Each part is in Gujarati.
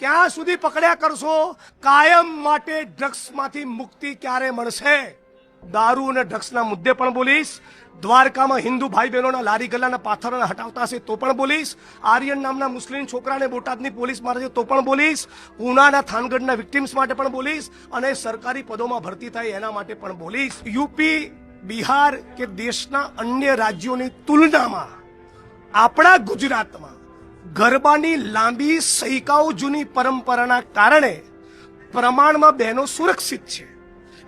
ક્યાં સુધી પકડ્યા કરશો? કાયમ માટે ડ્રગ્સમાંથી મુક્તિ ક્યારે મળશે? દારૂ અને ડ્રગ્સના મુદ્દે પણ બોલીશ. દ્વારકામાં હિન્દુ ભાઈ બહેનોના લારી ગલ્લાના પાથરના હટાવતા હશે તો પણ બોલીશ. આર્યન નામના મુસ્લિમ છોકરાને બોટાદની પોલીસ મારે તો પણ બોલીશ. ઉનાના થાનગઢના વિક્ટિમ્સ માટે પણ બોલીશ અને સરકારી પદોમાં ભરતી થાય એના માટે પણ બોલીશ. યુપી, બિહાર કે દેશના અન્ય રાજ્યોની તુલનામાં આપણા ગુજરાતમાં ગરબાની લાંબી સૈકાઓ જૂની પરંપરાના કારણે પ્રમાણમાં બહેનો સુરક્ષિત છે.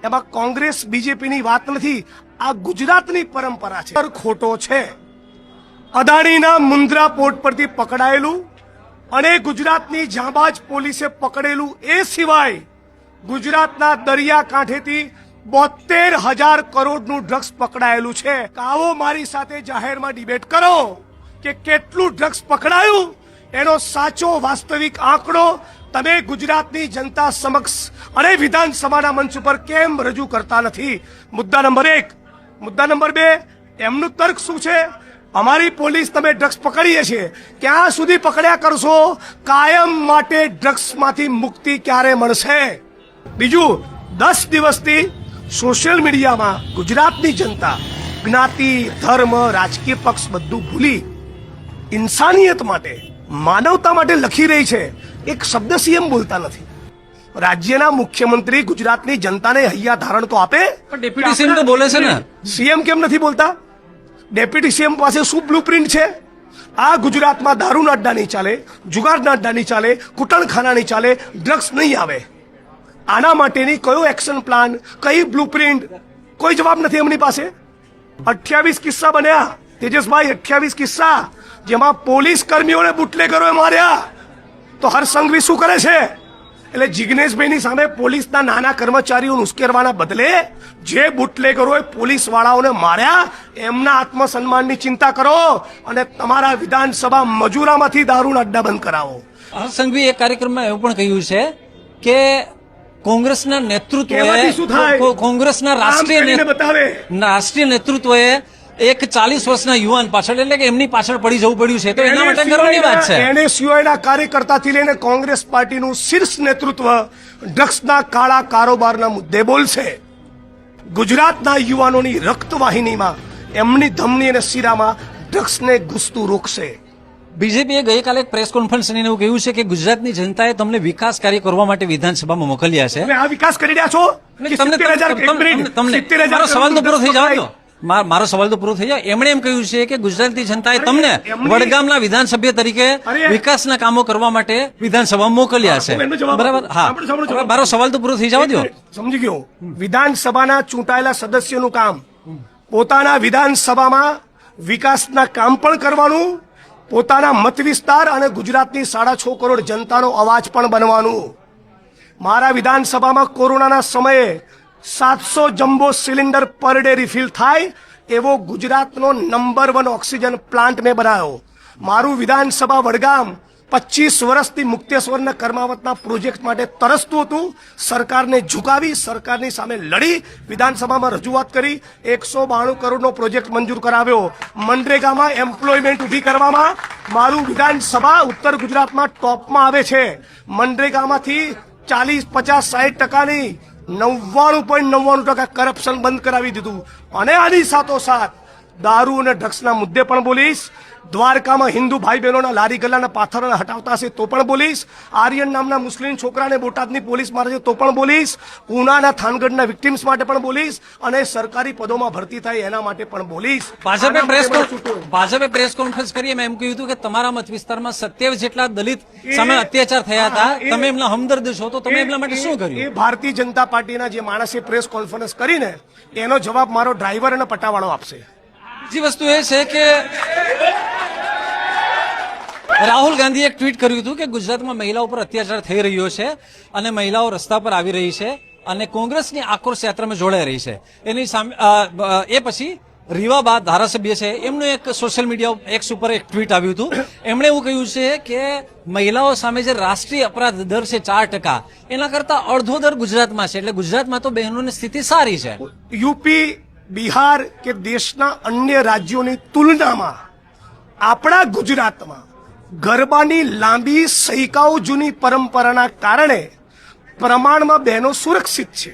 એમાં કોંગ્રેસ, બીજેપીની વાત નથી, આ ગુજરાતની પરંપરા છે. ખોટો છે. અદાણીના મુન્દ્રા પોર્ટ પરથી પકડાયેલું અને ગુજરાતની જાંબાજ પોલીસે પકડેલું એ સિવાય ગુજરાતના દરિયા કાંઠેથી બોતેર હજાર કરોડનું ડ્રગ્સ પકડાયેલું છે. આવો મારી સાથે જાહેરમાં ડિબેટ કરો કે કેટલું ડ્રગ્સ પકડાયું? એનો સાચો વાસ્તવિક આંકડો તમે ગુજરાતની જનતા સમક્ષ અને વિધાનસભાના મંચ ઉપર કેમ રજૂ કરતા નથી? મુદ્દા નંબર એક. મુદ્દા નંબર બે, એમનું તર્ક શું છે? અમારી પોલીસ તમે ડ્રગ્સ પકડીએ છીએ ક્યાં સુધી પકડ્યા કરશો? કાયમ માટે ડ્રગ્સમાંથી મુક્તિ ક્યારે મળશે? બીજું, દસ દિવસથી સોશિયલ મીડિયામાં ગુજરાતની જનતા, જ્ઞાતિ, ધર્મ, રાજકીય પક્ષ બધું ભૂલી, ઇન્સાનિયત માટે માનવતા માટે લખી રહી છે. એક શબ્દ સીએમ બોલતા નથી. રાજ્યના મુખ્યમંત્રી ગુજરાતની જનતાને હૈયા ધારણ તો આપે. પણ ડેપ્યુટી સીએમ તો બોલે છે ને. સીએમ કેમ નથી બોલતા? ડેપ્યુટી સીએમ પાસે શું બ્લુપ્રિન્ટ છે? આ ગુજરાતમાં દારૂના અડ્ડા નહીં ચાલે જુગારના અડ્ડા નહીં ચાલે કુટણખાના નહીં ચાલે ડ્રગ્સ નહીં આવે. આના માટેની કયો એક્શન પ્લાન કઈ બ્લુપ્રિન્ટ કોઈ જવાબ નથી એમની પાસે. અઠ્યાવીસ કિસ્સા બન્યા. તેજસભાઈ અઠ્યાવીસ કિસ્સા. જેમાં પોલીસ કર્મીઓને બુટલેગરોએ માર્યા. તો હરસંઘવી શું કરે છે? એટલે જિગ્નેશભાઈની સામે પોલીસના નાના કર્મચારીઓ ઉશ્કેરવાના બદલે જે બુટલેગરોએ પોલીસ વાળાઓને માર્યા એમના આત્મસન્માનની ચિંતા કરો અને તમારા વિધાનસભા મજૂરામાંથી દારૂના અડ્ડા બંધ કરાવો. હરસંઘવી એ કાર્યક્રમમાં એવું પણ કહ્યું છે કે કોંગ્રેસના નેતૃત્વ? કોંગ્રેસના રાષ્ટ્રીય બતાવે. રાષ્ટ્રીય નેતૃત્વએ એક ચાલીસ વર્ષના યુવાન પાછળ એટલે કે એમની પાછળ પડી જવું પડ્યું છે. તો એના માટે ગર્વની વાત છે. એને સિવાયના કાર્યકર્તાથી લઈને કોંગ્રેસ પાર્ટીનું શીર્ષ નેતૃત્વ ડ્રગ્સના કાળા કારોબારના મુદ્દે બોલશે. ગુજરાતના યુવાનોની રક્તવાહિનીમાં એમની ધમની અને શીરામાં ડ્રગ્સને ઘૂસતું રોકશે. બીજેપીએ ગઈકાલે એક પ્રેસ કોન્ફરન્સ લઈને એવું કહ્યું છે કે ગુજરાતની જનતાએ તમને વિકાસ કાર્ય કરવા માટે વિધાનસભામાં મોકલ્યા છે. આ વિકાસ કરી રહ્યા છો? તમને 70,000 એક તમને સવાલ તો પૂરો થઈ જવા દો. મારો સવાલ તો પૂરો થઈ જાય. એમણે એમ કહ્યું છે કે ગુજરાતી જનતાએ તમને વડગામના વિધાનસભ્ય તરીકે વિકાસના કામો કરવા માટે વિધાનસભામાં મોકલ્યા છે. બરાબર? હા. મારો સવાલ તો પૂરો થઈ જવા દો. સમજી ગયો. વિધાનસભાના ચૂંટાયેલા સદસ્યનું કામ પોતાના વિધાનસભામાં વિકાસના કામ પણ કરવાનું પોતાના મત વિસ્તાર અને ગુજરાતની સાડા છ કરોડ જનતાનો અવાજ પણ બનવાનું. મારા વિધાનસભામાં કોરોનાના સમયે સાતસો jumbo cylinder per day refill થાય એવો ગુજરાતનો નંબર વન ઓક્સિજન પ્લાન્ટ મેં બનાવ્યો. મારું વિધાનસભા વડગામ પચીસ વર્ષથી મુક્તેશ્વરના કર્માવતના પ્રોજેક્ટ માટે તરસતું હતું. સરકારને ઝુકાવી, સરકારની સામે લડી, વિધાનસભામાં રજૂઆત કરી, એકસો બાણું કરોડનો પ્રોજેક્ટ મંજૂર કરાવ્યો. મનરેગામાં એમ્પ્લોયમેન્ટ ઊભી કરવામાં મારું વિધાનસભા ઉત્તર ગુજરાતમાં ટોપમાં આવે છે. મનરેગામાંથી ચાલીસ, પચાસ સાઠ ટકાની નવ્વાણું પોઈન્ટ નવ્વાણું ટકા કરપ્શન બંધ કરાવી દીધું. અને આની સાથોસાથ દારૂ અને ડ્રગ્સના મુદ્દે પણ બોલીશ. દ્વારકામાં હિન્દુ ભાઈ બહેનોના લારી ગલ્લાના પાથરને હટાવતા હશે તો પણ બોલીશ આર્યન નામના મુસ્લિમ છોકરાને બોટાદની પોલીસ મારે છે તો પણ બોલીશ ઉનાના થાનગઢના વિક્ટિમ્સ માટે પણ બોલીશ અને સરકારી પદોમાં ભરતી થાય એના માટે પણ બોલીશ ભાજપે પ્રેસ ભાજપે પ્રેસ કોન્ફરન્સ કરી એમાં કહ્યું હતું કે તમારા મત વિસ્તારમાં સત્યાવીસ જેટલા દલિત સામે અત્યાચાર થયા હતા. તમે એમના હમદર્દ છો તો તમે એમના માટે શું એ ભારતીય જનતા પાર્ટીના જે માણસે પ્રેસ કોન્ફરન્સ કરીને એનો જવાબ મારો ડ્રાઈવર અને પટાવાળો આપશે. બીજી વસ્તુ એ છે કે રાહુલ ગાંધીએ એક ટ્વીટ કર્યું હતું કે ગુજરાતમાં મહિલાઓ પર અત્યાચાર થઈ રહ્યો છે અને મહિલાઓ રસ્તા પર આવી રહી છે અને કોંગ્રેસની આક્રોશ યાત્રામાં જોડાઈ રહી છે. એની સામે એ પછી રીવા બાદ ધારાસભ્ય છે, એમનું એક સોશિયલ મીડિયા એક્સ ઉપર એક ટ્વીટ આવ્યું હતું. એમણે એવું કહ્યું છે કે મહિલાઓ સામે જે રાષ્ટ્રીય અપરાધ દર છે ચાર ટકા, એના કરતા અડધો દર ગુજરાતમાં છે. એટલે ગુજરાતમાં તો બહેનોની સ્થિતિ સારી છે. યુપી, બિહાર કે દેશના અન્ય રાજ્યોની તુલનામાં આપણા ગુજરાતમાં ગરબાની લાંબી સૈકાઓ જૂની પરંપરાના કારણે પ્રમાણમાં બહેનો સુરક્ષિત છે.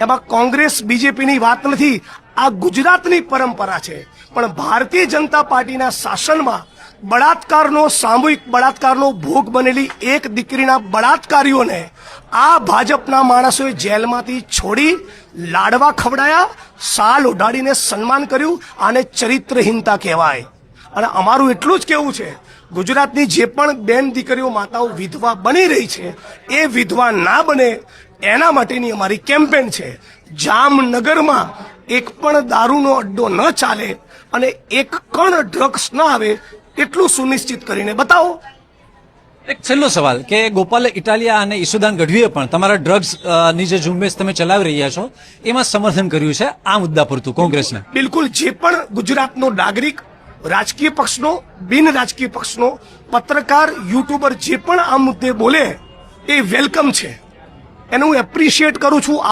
એમાં કોંગ્રેસ, બીજેપીની વાત નથી, આ ગુજરાતની પરંપરા છે. પણ ભારતીય જનતા પાર્ટીના શાસનમાં બળાત્કારનો સામૂહિક બળાત્કારનો ભોગ બનેલી એક દીકરીના બળાત્કારીઓને આ ભાજપના માણસોએ જેલમાંથી છોડી, લાડવા ખવડાયા, સાલ ઉડાડીને સન્માન કર્યું, આને ચરિત્રહીનતા કહેવાય. અને અમારું એટલું જ કેવું છે ગુજરાતની જે પણ બેન દીકરીઓ માતાઓ વિધવા બની રહી છે એ વિધવા ના બને એના માટેની અમારી કેમ્પેન છે. જામનગરમાં એક પણ દારૂનો અડ્ડો ન ચાલે અને એક કણ ડ્રગ્સ ન આવે એટલું સુનિશ્ચિત કરીને બતાવો. એક છેલ્લો સવાલ કે ગોપાલ ઇટાલિયા અને ઈસુદાન ગઢવીએ પણ તમારા ડ્રગ્સની જે ઝુંબેશ તમે ચલાવી રહ્યા છો એમાં સમર્થન કર્યું છે? આ મુદ્દા પૂરતું કોંગ્રેસને. બિલકુલ જે પણ ગુજરાતનો નાગરિક રાજકીય પક્ષનો, બિન રાજકીય પક્ષનો પત્રકાર, યુટ્યુબર જે પણ આ મુદ્દે બોલે, એ વેલકમ છે. એને હું એપ્રિશિએટ કરું છું.